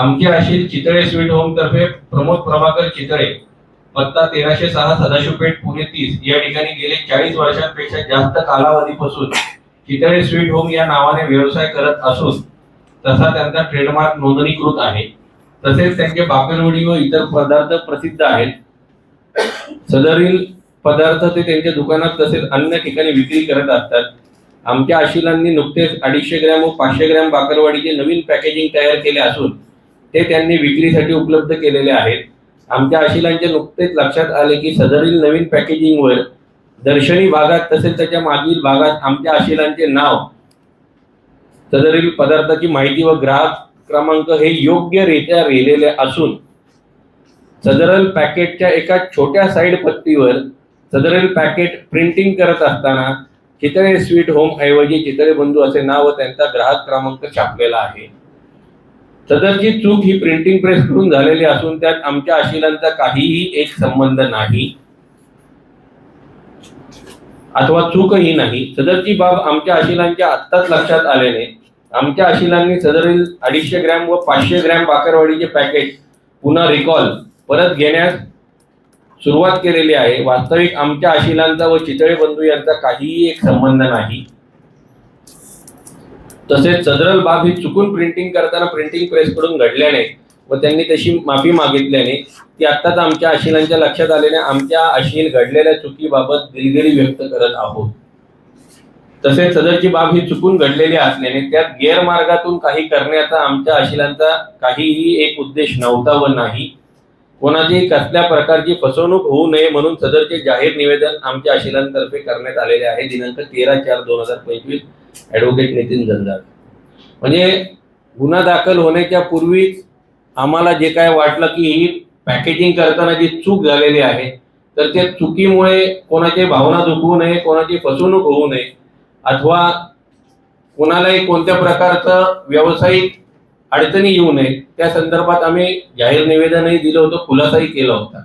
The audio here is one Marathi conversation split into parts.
आमचे आशिष चितळे स्वीट होम तर्फे प्रमोद प्रभाकर चितळे पत्ता तेराशे सहा सदाशिवपेठ पुणे तीस. या ठिकाणी गेले चाळीस वर्षांपेक्षा जास्त कालावधीपासून चितळे स्वीट होम या नावाने व्यवसाय करत असून तसा त्यांचा ट्रेडमार्क नोंदणीकृत आहे. तसेच त्यांचे बाकरवडी व इतर पदार्थ प्रसिद्ध आहेत. सदरील पदार्थ ते त्यांच्या दुकानात तसेच अन्य ठिकाणी विक्री करत असतात. आमच्या आशिलांनी नुकतेच अडीचशे ग्रॅम व पाचशे ग्रॅम बाकरवाडीचे नवीन पॅकेजिंग तयार केले असून ते त्यांनी विक्रीसाठी उपलब्ध केलेले आहेत. आमच्या आशिलांच्या नुकतेच लक्षात आले की सदरील नवीन पॅकेजिंगवर दर्शनी भागात तसेच त्याच्या मागील भागात आमच्या आशिलांचे नाव सदरील पदार्थाची माहिती व ग्राहक क्रमांक हे योग्यरित्या लिहिलेले असून सदरल पॅकेटच्या एका छोट्या साईड पत्तीवर सदरल पॅकेट प्रिंटिंग करत असताना चितळे स्वीट होम ऐवजी चितळे बंधू असे नाव व त्यांचा ग्राहक क्रमांक छापलेला आहे. सदरची चूक ही प्रिंटिंग प्रेस करून झालेली असून त्यात आमच्या आशिलांचा काहीही एक संबंध नाही. अथवा चूकही नाही. सदरची बाब आमच्या आशिलांच्या आत्ताच लक्षात आल्याने आमच्या आशिलांनी सदरील अडीचशे ग्रॅम व पाचशे ग्रॅम बाकरवाडीचे पॅकेट पुन्हा रिकॉल परत घेण्यास सुरुवात केलेली आहे. वास्तविक आमच्या आशिलांचा व चितळे बंधू यांचा काहीही एक संबंध नाही. तसेच सदरल बाब ही चुकून प्रिंटिंग करताना प्रिंटिंग प्रेस कडून घडल्याने व त्यांनी तशी माफी मागितल्याने ती आत्ताच आमच्या आशिलांच्या लक्षात आल्याने आमच्या आशिल घडलेल्या चुकीबाबत दिलगिरी व्यक्त करत आहोत. तसेच सदरची बाब ही चुकून घडलेली असल्याने त्यात गैरमार्गातून काही करण्याचा आमच्या आशिलांचा काहीही एक उद्देश नव्हता व नाही. कोणाची कसल्या प्रकारची फसवणूक होऊ नये म्हणून सदरचे जाहीर निवेदन आमच्या आशिलांतर्फे करण्यात आलेले आहे. दिनांक तेरा चार दोन हजार पंचवीस ॲडव्होकेट नितीन जंजाळ. म्हणजे गुन्हा दाखल होण्याच्या पूर्वीच आम्हाला जे काय वाटलं की ही पॅकेजिंग करताना जी चूक झालेली आहे तर त्या चुकीमुळे कोणाची भावना दुखवू नये कोणाची फसवणूक होऊ नये अथवा कोणालाही कोणत्या प्रकारचं व्यावसायिक अडचणी येऊ नये त्या संदर्भात आम्ही जाहीर निवेदनही दिलं होतं खुलासाही केला होता.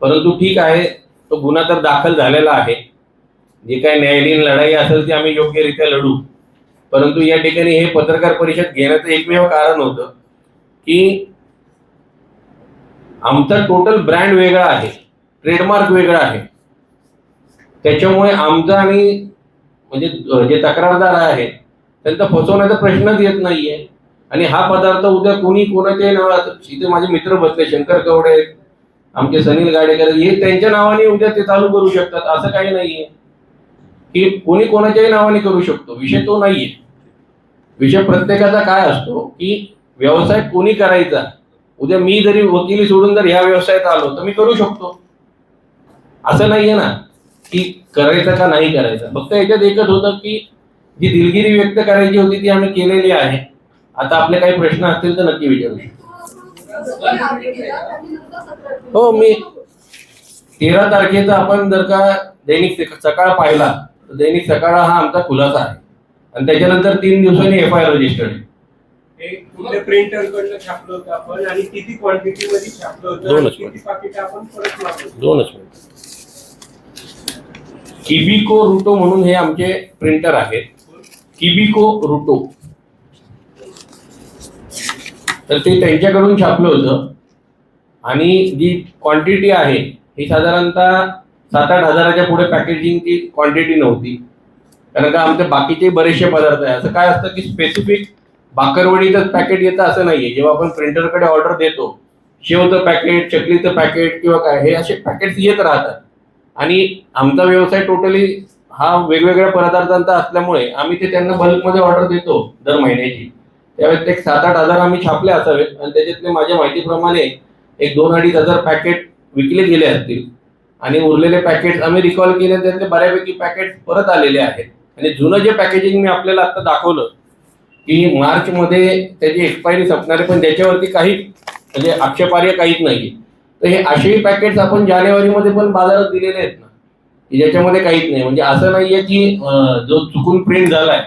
परंतु ठीक आहे तो गुन्हा तर दाखल झालेला आहे. जे काय न्यायालयीन लढाई असेल ती आम्ही योग्यरित्या लढू. परंतु या ठिकाणी हे पत्रकार परिषद घेण्याचं एकमेव कारण होतं की आमचा टोटल ब्रँड वेगळा आहे ट्रेडमार्क वेगळा आहे. त्याच्यामुळे आमचा आणि म्हणजे जे तक्रारदार आहेत त्यांचा फसवण्याचा प्रश्नच येत नाहीये. आणि हा पदार्थ उद्या कोणी कोणाच्या नावात इथे माझे मित्र बसले शंकर कवडे आहेत, आमचे सनील गाडेकर हे त्यांच्या नावाने उद्या ते चालू करू शकतात असं काही नाहीये. की कोणी कोणाच्याही नावाने करू शकतो. विषय तो नाहीये. विषय प्रत्येकाचा काय असतो की व्यवसाय कोणी करायचा? उद्या मी जरी वकिली सोडून जर ह्या व्यवसायात आलो तर मी करू शकतो. असं नाहीये ना की करायचं का नाही करायचं? फक्त याच्यात एकच होतं की जी दिलगिरी व्यक्त करायची होती ती आम्ही केलेली आहे. आता आपले काही प्रश्न असतील तर नक्की विचारू शकतो. हो मी तेरा तारखेचा आपण जर का दैनिक सकाळ पाहिला तर दैनिक सकाळ हा आमचा खुलासा आहे. आणि त्याच्यानंतर तीन दिवसांनी एफ आय आर रजिस्टर्ड आहे. हे कुठल्या प्रिंटर कडनं छापलं होतं आपण आणि किती क्वांटिटी मध्ये छापलं होतं? दोनच आणि किती पाकिट आपण परत मागवलं दोनच मिनिट किबिको रुटो म्हणून हे आमचे प्रिंटर आहेत. किबिको रुटो तर ते त्यांच्याकडून छापलं होतं. आणि जी क्वांटिटी आहे ही साधारणतः सात आठ हजाराच्या पुढे पॅकेजिंगची क्वांटिटी नव्हती. कारण का आमचे बाकीचे बरेचसे पदार्थ आहे. असं काय असतं की स्पेसिफिक बाकरवडीचंच पॅकेट येतं असं नाही आहे जेव्हा आपण प्रिंटरकडे ऑर्डर देतो शेवचं पॅकेट चकलीचं पॅकेट किंवा काय हे असे पॅकेट्स येत राहतात. आणि आमचा व्यवसाय टोटली हा वेगवेगळ्या पदार्थांचा असल्यामुळे आम्ही ते त्यांना बल्कमध्ये ऑर्डर देतो दर महिन्याची. त्यावेळेस ते एक सात आठ हजार आम्ही छापले असावेत. आणि त्याच्यातले माझ्या माहितीप्रमाणे एक दोन अडीच हजार पॅकेट विकले गेले असतील. आणि उरलेले पॅकेट आम्ही रिकॉल केले त्यातले बऱ्यापैकी पॅकेट परत आलेले आहेत. आणि जुनं जे पॅकेजिंग मी आपल्याला आता दाखवलं की मार्चमध्ये त्याची एक्सपायरी संपणार आहे पण त्याच्यावरती काही म्हणजे आक्षेपार्ह काहीच नाही तर हे असेही पॅकेट्स आपण जानेवारीमध्ये पण बाजारात दिलेले आहेत ना की ज्याच्यामध्ये काहीच नाही. म्हणजे असं नाहीये की जो चुकून प्रिंट झालाय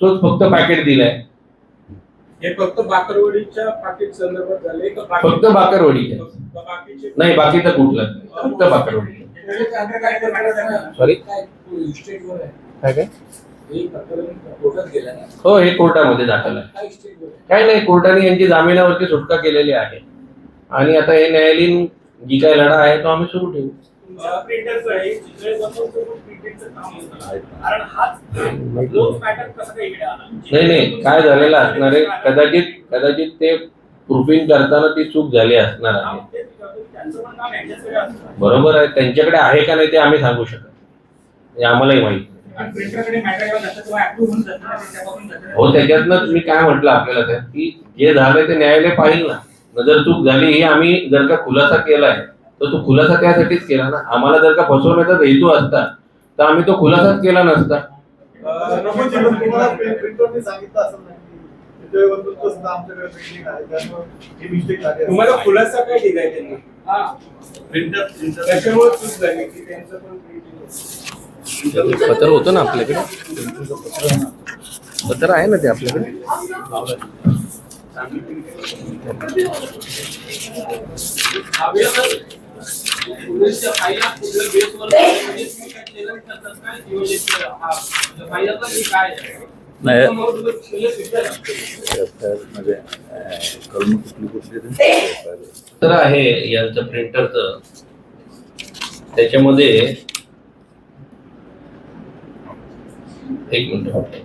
तोच फक्त पॅकेट दिलाय. हे फक्त बाकरवडीच्या पाकिट संदर्भात झाले का बाकी- फक्त बाकरवडी बाकीचे नाही बाकीचं कुठलंच नाही. फक्त बाकरवडी. काय? सॉरी काय काय हे हो हे कोर्टामध्ये दाखल आहे? काय नाही कोर्टाने यांची जामिनावरती सुटका केलेली आहे. आणि आता हे न्यायालयीन जी काही लढा आहे तो आम्ही सुरू ठेवू. नाही. नाही काय झालेलं असणार आहे? कदाचित कदाचित ते प्रूफिंग करताना ती चूक झाली असणार आहे. बरोबर आहे. त्यांच्याकडे आहे का नाही ते आम्ही सांगू शकत. हे आम्हालाही माहिती हो त्याच्यातनं मी काय म्हटलं आपल्याला की जे झालंय ते न्यायालय पाहिल ना. न जर चूक झाली ही आम्ही जर का खुलासा केलाय तर तो खुलासा त्यासाठीच केला ना. आम्हाला जर का फसवण्याचा हेतू असता तर आम्ही तो खुलासाच केला नसता. तुम्हाला ही खुलासा काय दिलाय त्यांनी? पत्र होतं ना आपल्याकडे? पत्र आहे ना ते आपल्याकडे? नाही. आहे यांचं प्रिंटरचं त्याच्यामध्ये एक minute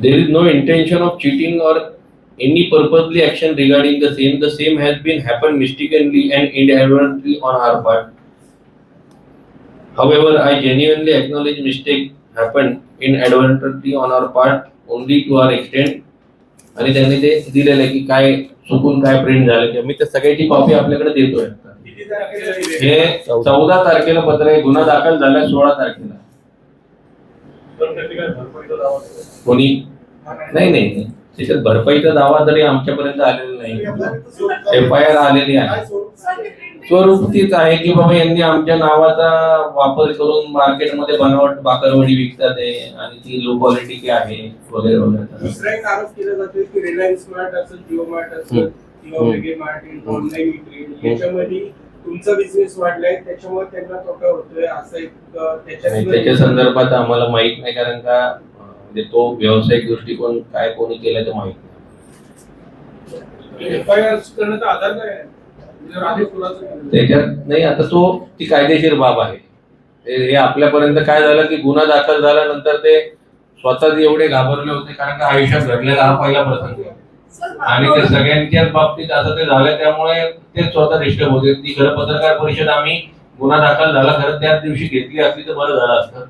there is no intention of cheating or any purposely action regarding the same the same has been happened mistakenly and inadvertently on our part however i genuinely acknowledge mistake happened inadvertently on our part only to our extent आणि त्यांनी ते दिलेलं आहे की काय चुकून काय प्रिंट झालं किंवा मी त्या सगळ्याची कॉपी आपल्याकडे देतोय हे चौदा तारखेला पत्र आहे गुन्हा दाखल झाला सोळा तारखेला कोणी नाही नाही. त्याच्यात भरपाईचा दावा तरी आमच्यापर्यंत आलेला नाही एफ आय आर आलेली आहे स्वरूप? तीच आहे की बाबा यांनी आमच्या नावाचा वापर करून मार्केटमध्ये बनावट बाकरवडी विकतात आहे आणि ती लो क्वालिटी आहे वगैरे वगैरे आरोप केला जातोय की रिलायन्स स्मार्ट असेल जिओ मार्ट असेल. किंवा. वेगळे मार्ट ऑनलाईन विक्री याच्यामध्ये तुमचा बिझनेस वाढलाय त्याच्यामुळे त्यांना तोटा होतोय असं एक त्याच्या संदर्भात आम्हाला माहीत नाही कारण का म्हणजे तो व्यावसायिक दृष्टिकोन काय कोणी केला ते माहीत केलं. त्याच्यात नाही आता तो ती कायदेशीर बाब आहे. हे आपल्यापर्यंत काय झालं की गुन्हा दाखल झाल्यानंतर ते स्वतःच एवढे घाबरले होते कारण का आयुष्यात घडलेला हा पहिला प्रसंग. आणि ते सगळ्यांच्याच बाबतीत असं ते झालं त्यामुळे ते स्वतः डिस्टर्ब होते ती खरं पत्रकार परिषद आम्ही गुन्हा दाखल झाला खरं त्याच दिवशी घेतली असती तर बरं झालं असतं.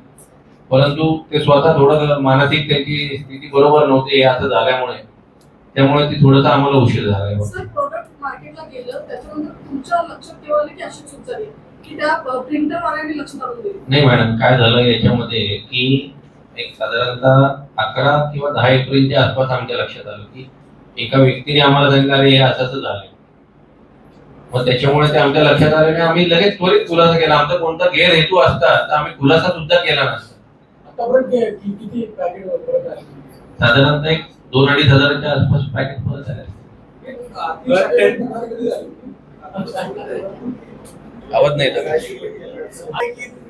परंतु ते स्वतः थोडं मानसिक त्यांची स्थिती बरोबर नव्हती हे असं झाल्यामुळे. त्यामुळे ती थोडस आम्हाला उशीर झाला सर प्रोडक्ट मार्केटला गेलं त्याच्यानंतर तुमच्या लक्षात केव्हा आलं की अशी चूक झाली की त्या प्रिंटर वाल्यांनी लक्ष आणून दिली. नाही मॅडम काय झालं याच्यामध्ये की एक साधारणतः अकरा किंवा दहा एप्रिलच्या आसपास आमच्या लक्षात आलं की एका व्यक्तीने आम्हाला सांगितलं अरे हे असं असं झालं मग त्याच्यामुळे ते आमच्या लक्षात आलं आणि आम्ही लगेच त्वरित खुलासा केला. आमचा कोणता गैरहेतू असता तर आम्ही खुलासा सुद्धा केला नसता. आतापर्यंत कि- कि- किती पॅकेट परत आले साधारणतः एक दोन अडीच हजाराच्या आसपास पॅकेट परत आले आवाज नाही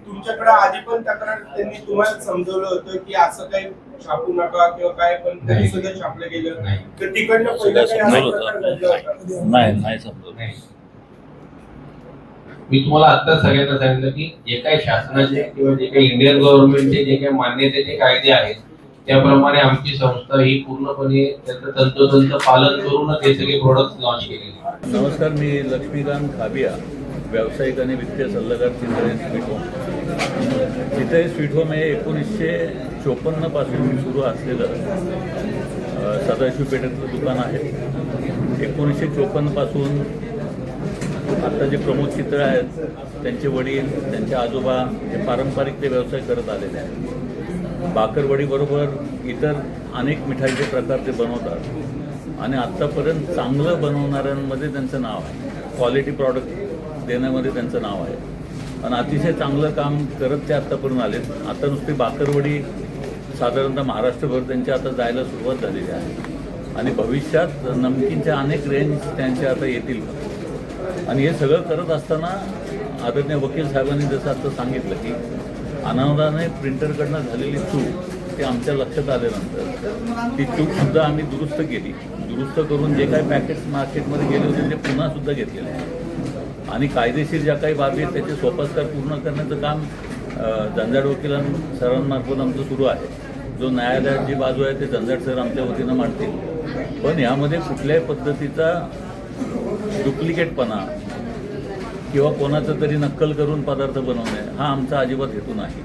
तुमच्याकडे आधी पण तक्रार त्यांनी तुम्हाला समजवलं होतं की असं काही छापू नका किंवा काय पण तरी नाही. सुद्धा छापलं गेलं नाही. तर तिकडनं पहिलं काही असा समजवलं प्रकार होतं. घडला होता? नाही नाही समजत नाही. मी तुम्हाला आता सगळ्यांना सांगितलं की जे काही शासनाचे किंवा जे काही इंडियन गव्हर्नमेंटचे जे काही मान्यतेचे कायदे आहेत त्याप्रमाणे आमची संस्था ही पूर्णपणे त्याचं तंतोतंत पालन करूनच हे सगळे प्रोडक्ट लॉन्च केलेले आहेत. नमस्कार मी लक्ष्मीकांत खाबिया व्यावसायिक आणि वित्तीय सल्लागार Chitale sweet home Chitale sweet home हे एकोणीसशे चोपन्नपासून सुरू असलेलं सदाशिव पेठेतलं दुकान आहे एकोणीसशे चोपन्नपासून आता जे प्रमोद चित्र आहेत त्यांचे वडील त्यांचे आजोबा हे पारंपरिक ते व्यवसाय करत आलेले आहेत. बाकरवडीबरोबर इतर अनेक मिठाईचे प्रकार ते बनवतात. आणि आत्तापर्यंत चांगलं बनवणाऱ्यांमध्ये त्यांचं नाव आहे. क्वालिटी प्रॉडक्ट देण्यामध्ये त्यांचं नाव आहे. आणि अतिशय चांगलं काम करत ते आत्तापर्यंत आलेत. आता नुसती बाकरवडी साधारणतः महाराष्ट्रभर त्यांची आता जायला सुरुवात झालेली आहे. आणि भविष्यात नमकीनच्या अनेक रेंज त्यांच्या आता येतील. आणि हे सगळं करत असताना आदरणीय वकील साहेबांनी जसं आता सांगितलं की अनावधाने प्रिंटरकडनं झालेली चूक ते आमच्या लक्षात आल्यानंतर ती चूकसुद्धा आम्ही दुरुस्त केली. दुरुस्त करून जे काही पॅकेट्स मार्केटमध्ये गेले होते ते पुन्हा सुद्धा घेतलेले आहे आणि कायदेशीर ज्या काही बाबी आहेत त्याचे सोपस्कार पूर्ण करण्याचं काम अ, वकिलां सरांमार्फत आमचं सुरू आहे. जो न्यायालयात जी बाजू आहे ते झंझाट सर आमच्या वतीनं मांडतील. पण यामध्ये कुठल्याही पद्धतीचा डुप्लिकेटपणा किंवा कोणाचं तरी नक्कल करून पदार्थ बनवणे हा आमचा अजिबात हेतू नाही.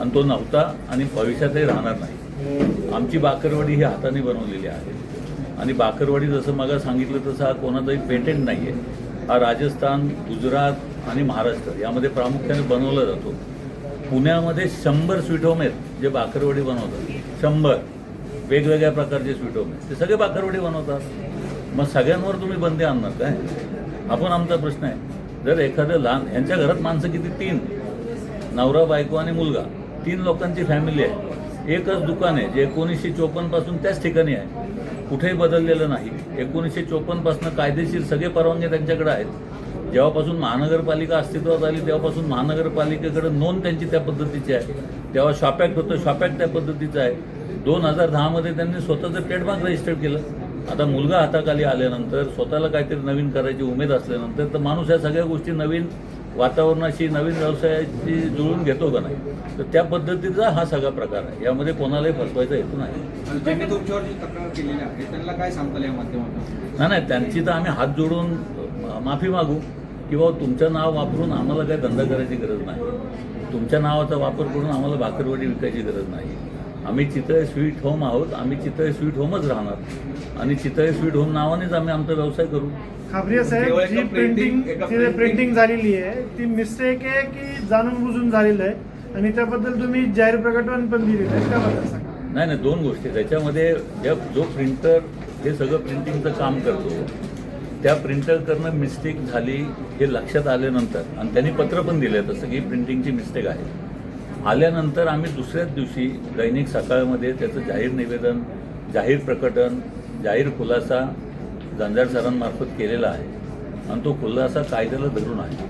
आणि तो नव्हता आणि भविष्यातही राहणार नाही. आमची बाकरवडी ही हाताने बनवलेली आहे. आणि बाकरवडी जसं मग सांगितलं तसं हा कोणाचाही पेटेंट नाही आहे हा राजस्थान गुजरात आणि महाराष्ट्र यामध्ये प्रामुख्याने बनवला जातो. पुण्यामध्ये शंभर स्वीट होम आहेत जे बाकरवडी बनवतात. शंभर. वेगवेगळ्या प्रकारचे स्वीट होम आहेत. ते सगळे बाकरवडी बनवतात. मग सगळ्यांवर तुम्ही बंदी आणणार काय? आपण आमचा प्रश्न आहे. जर एखादं लहान यांच्या घरात माणसं किती? तीन. नवरा बायको आणि मुलगा. तीन लोकांची फॅमिली आहे. एकच दुकान आहे जे एकोणीसशे चोपन्नपासून त्याच ठिकाणी आहे. कुठेही बदललेलं नाही. एकोणीसशे चोपन्नपासून कायदेशीर सगळे परवानगे त्यांच्याकडे आहेत. जेव्हापासून महानगरपालिका अस्तित्वात आली तेव्हापासून महानगरपालिकेकडे नोंद त्यांची त्या पद्धतीची आहे. तेव्हा शॉपॅक्ट होतं शॉपॅक्ट त्या पद्धतीचं आहे. दोन हजार दहामध्ये त्यांनी स्वतःचं ट्रेडमार्क रजिस्टर केलं. आता मुलगा हाताखाली आल्यानंतर स्वतःला काहीतरी नवीन करायची उमेद असल्यानंतर तर माणूस या सगळ्या गोष्टी नवीन वातावरणाशी नवीन व्यवसायाची जुळून घेतो का नाही? तर त्या पद्धतीचा हा सगळा प्रकार आहे. यामध्ये कोणालाही फसवायचा हेतू नाही. ज्यांनी तुमच्यावर जी तक्रार केलेली आहे त्यांना काय सांगताल या माध्यमातून? नाही नाही त्यांची तर आम्ही हात जोडून माफी मागू किंवा तुमचं नाव वापरून आम्हाला काही धंदा करायची गरज नाही. तुमच्या नावाचा वापर करून आम्हाला भाकरवडी विकायची गरज नाही. आम्ही चितळे स्वीट होम आहोत आम्ही चितळे स्वीट होमच राहणार. आणि चितळे स्वीट होम नावानेच आम्ही आमचा व्यवसाय करू. खाबरिया साहेब केवळ जी प्रिंटिंग एका जी प्रिंटिंग झालेली आहे ती मिस्टेक आहे की जाणून बुजून झालेलं आहे. आणि त्याबद्दल तुम्ही जाहीर प्रकटन पण दिलेलं आहे. त्याबद्दल सांगा? नाही नाही दोन गोष्टी. त्याच्यामध्ये ज्या जो प्रिंटर हे सगळं प्रिंटिंगचं काम करतो त्या प्रिंटर करणं मिस्टेक झाली हे लक्षात आल्यानंतर आणि त्यांनी पत्र पण दिलं तसं की प्रिंटिंगची मिस्टेक आहे. आल्यानंतर आम्ही दुसऱ्याच दिवशी दैनिक सकाळमध्ये त्याचं जाहीर निवेदन जाहीर प्रकटन जाहीर खुलासा जंजाड सरांमार्फत केलेला आहे. आणि तो खुलासा कायद्याला धरून आहे.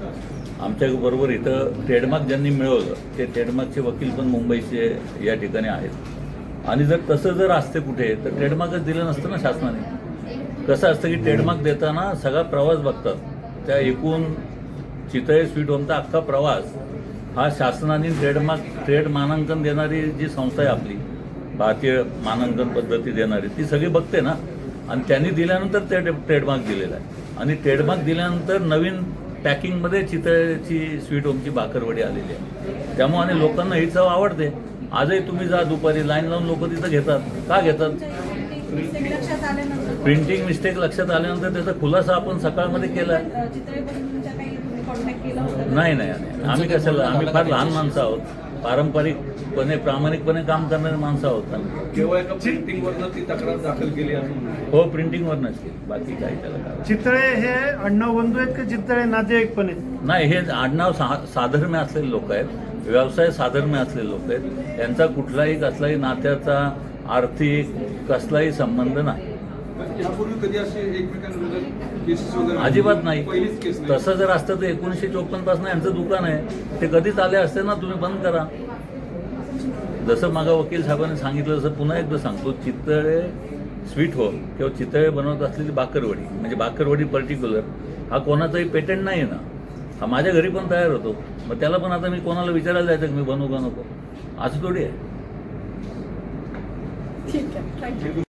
आमच्याबरोबर इथं ट्रेडमार्क ज्यांनी मिळवलं ते ट्रेडमार्कचे वकील पण मुंबईचे या ठिकाणी आहेत. आणि जर तसं जर असते कुठे तर ट्रेडमार्कच दिलं नसतं ना शासनाने. कसं असतं की ट्रेडमार्क देताना सगळा प्रवास बघतात. त्या एकूण चितळे स्वीट होमचा अख्खा प्रवास हा शासनाने ट्रेडमार्क ट्रेड मानांकन देणारी जी संस्था आहे आपली भारतीय मानांकन पद्धती देणारी ती सगळी बघते ना. आणि त्यांनी दिल्यानंतर ते ट्रेडमार्क दिलेला आहे. आणि ट्रेडमार्क दिल्यानंतर नवीन पॅकिंगमध्ये चितळेची स्वीट होमची भाकरवडी आलेली आहे. त्यामुळे आणि लोकांना ही चव आवडते. आजही तुम्ही जा दुपारी लाईन लावून लोक तिथं घेतात. का घेतात? प्रिंटिंग मिस्टेक लक्षात आल्यानंतर. त्याचा खुलासा आपण सकाळमध्ये केला आहे चित्रपटांच्या काही तुम्ही कॉन्टॅक्ट केला होता नाही नाही. आम्ही कशाला आम्ही फार लहान माणसं आहोत. पारंपरिकपणे प्रामाणिकपणे काम करणारी माणसं आहोत आम्ही. केवळ एका प्रिंटिंगवरनं ती तक्रार दाखल केली हो प्रिंटिंगवरनंच केली. बाकी काही त्याला कारण चितळे हे अण्णा बंधू आहेत का? चितळे नातेवाईक पण आहेत नाही हे आडनाव सा साधर्म्य असलेले लोक आहेत. व्यवसाय साधर्म्य असलेले लोक आहेत. यांचा कुठलाही कसलाही नात्याचा आर्थिक कसलाही संबंध नाही. यापूर्वी कधी असे वगैरे अजिबात नाही. पहिलीच केस नाही. तसं जर असतं तर एकोणीसशे चोपन्नपासून यांचं दुकान आहे. ते कधीच आले असते ना तुम्ही बंद करा. जसं मागा वकील साहेबांनी सांगितलं तसं पुन्हा एकदा सांगतो चितळे स्वीट होम किंवा चितळे बनवत असलेली बाकरवडी म्हणजे बाकरवडी पर्टिक्युलर हा कोणाचाही पेटंट नाही ना. हा माझ्या घरी पण तयार होतो. मग त्याला पण आता मी कोणाला विचारायला जायचं की मी बनवू का नको? असं थोडी आहे. ठीक आहे. थँक्यू